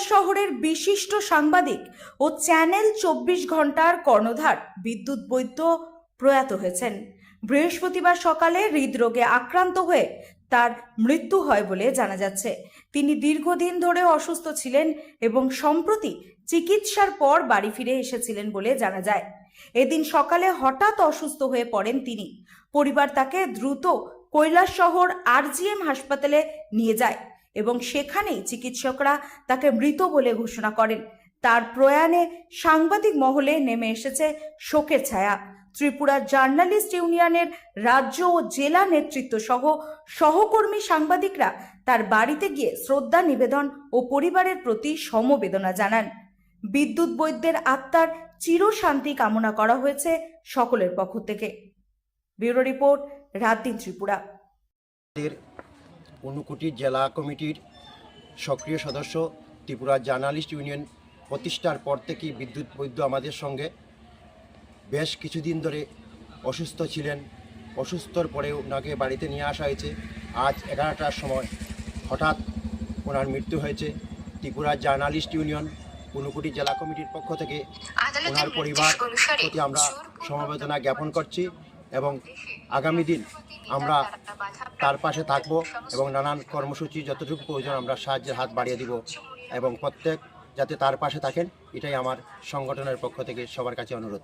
কৈলাস শহরের বিশিষ্ট সাংবাদিক ও চ্যানেল চব্বিশ ঘণ্টার কর্ণধার বিদ্যুৎ বৈদ্য প্রয়াত হয়েছেন। বৃহস্পতিবার সকালে হৃদরোগে আক্রান্ত হয়ে তার মৃত্যু হয় বলে জানা যাচ্ছে। তিনি দীর্ঘদিন ধরে অসুস্থ ছিলেন এবং সম্প্রতি চিকিৎসার পর বাড়ি ফিরে এসেছিলেন বলে জানা যায়। এদিন সকালে হঠাৎ অসুস্থ হয়ে পড়েন তিনি। পরিবার তাকে দ্রুত কৈলাস শহর আরজিএম হাসপাতালে নিয়ে যায়। এবং সেখানেই চিকিৎসকরা তাকে মৃত বলে ঘোষণা করেন। তার প্রয়াণে সাংবাদিক মহলে নেমে এসেছে শোকের ছায়া। ত্রিপুরা জার্নালিস্ট ইউনিয়নের রাজ্য ও জেলা নেতৃত্ব সহ সহকর্মী সাংবাদিকরা তার বাড়িতে গিয়ে শ্রদ্ধা নিবেদন ও পরিবারের প্রতি সমবেদনা জানান। বিদ্যুৎ বৈদ্যের আত্মার চিরশান্তি কামনা করা হয়েছে সকলের পক্ষ থেকে। ব্যুরো রিপোর্ট, রাত দিন ত্রিপুরা। ঊনকোটি জেলা কমিটির সক্রিয় সদস্য ত্রিপুরা জার্নালিস্ট ইউনিয়ন প্রতিষ্ঠার পর থেকেই বিদ্যুৎ বৈদ্য আমাদের সঙ্গে। বেশ কিছুদিন ধরে অসুস্থ ছিলেন। অসুস্থর পরে ওনাকে বাড়িতে নিয়ে আসা হয়েছে। আজ এগারোটার সময় হঠাৎ ওনার মৃত্যু হয়েছে। ত্রিপুরা জার্নালিস্ট ইউনিয়ন ঊনকোটি জেলা কমিটির পক্ষ থেকে ওনার পরিবার প্রতি আমরা সমবেদনা জ্ঞাপন করছি। এবং আগামী দিন আমরা তার পাশে থাকব এবং নানান কর্মসূচি যতটুকু প্রয়োজন আমরা সাহায্যের হাত বাড়িয়ে দিব এবং প্রত্যেক যাতে তার পাশে থাকেন, এটাই আমার সংগঠনের পক্ষ থেকে সবার কাছে অনুরোধ।